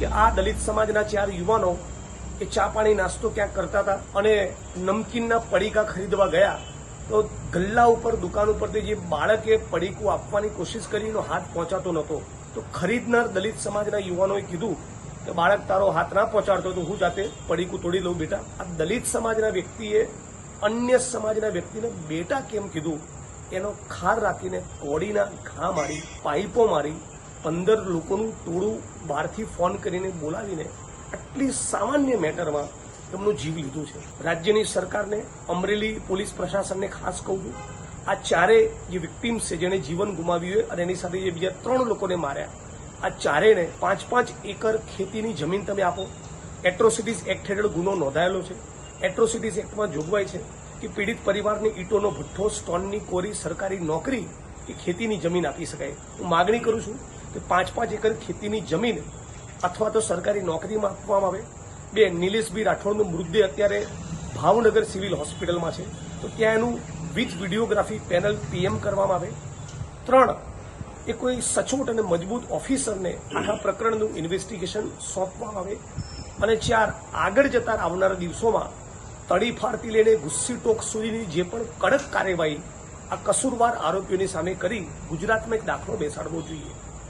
કે આ દલિત સમાજના ચાર યુવાનો એ ચા પાણી નાસ્તો ક્યાંક કરતા હતા અને નમકીનના પડીકા ખરીદવા ગયા, તો ગલ્લા ઉપર, દુકાન ઉપરથી જે બાળકે પડીકું આપવાની કોશિશ કરી, એનો હાથ પહોંચાતો નહોતો. તો ખરીદનાર દલિત સમાજના યુવાનોએ કીધું કે, બાળક, તારો હાથ ના પહોંચાડતો તો હું જાતે પડીકું તોડી લઉં, બેટા. આ દલિત સમાજના વ્યક્તિએ અન્ય સમાજના વ્યક્તિને બેટા કેમ કીધું? એનો ખાર રાખીને કોડીના ઘા મારી, પાઇપો મારી પંદર લોકોનું ટોળું બહારથી ફોન કરીને બોલાવીને આટલી સામાન્ય મેટરમાં તેમનું જીવ લીધું છે. રાજ્યની સરકારને, અમરેલી પોલીસ પ્રશાસનને ખાસ કહું છું, આ ચારે જે વિક્ટીમ્સ છે, જેણે જીવન ગુમાવ્યું અને એની સાથે જે બીજા ત્રણ લોકોને માર્યા, આ ચારેને પાંચ પાંચ એકર ખેતીની જમીન તમે આપો. એટ્રોસિટીઝ એક્ટ હેઠળ ગુનો નોંધાયેલો છે. એટ્રોસિટીઝ એક્ટમાં જોગવાઈ છે કે પીડિત પરિવારને ઈંટોનો ભઠ્ઠો સ્ટોનની કોરી સરકારી નોકરી કે ખેતીની જમીન આપી શકાય. હું માગણી કરું છું કે પાંચ પાંચ એકર ખેતીની જમીન અથવા તો સરકારી નોકરીમાં આપવામાં આવે. બે નિલેશભાઈ રાઠોડનો મૃતદેહ અત્યારે ભાવનગર સિવિલ હોસ્પિટલમાં છે. તો ત્યાં એનું વિથ વિડીયોગ્રાફી પેનલ પીએમ કરવામાં આવે. ત્રણ, એ કોઈ સચોટ અને મજબૂત ઓફિસરને આખા પ્રકરણનું ઇન્વેસ્ટિગેશન સોંપવામાં આવે. અને ચાર, આગળ જતા આવનારા દિવસોમાં તડીફાડથી લઈને ગુસ્સી ટોક સુધીની જે પણ કડક કાર્યવાહી આ કસૂરવાર આરોપીઓની સામે કરી ગુજરાતમાં એક દાખલો બેસાડવો જોઈએ.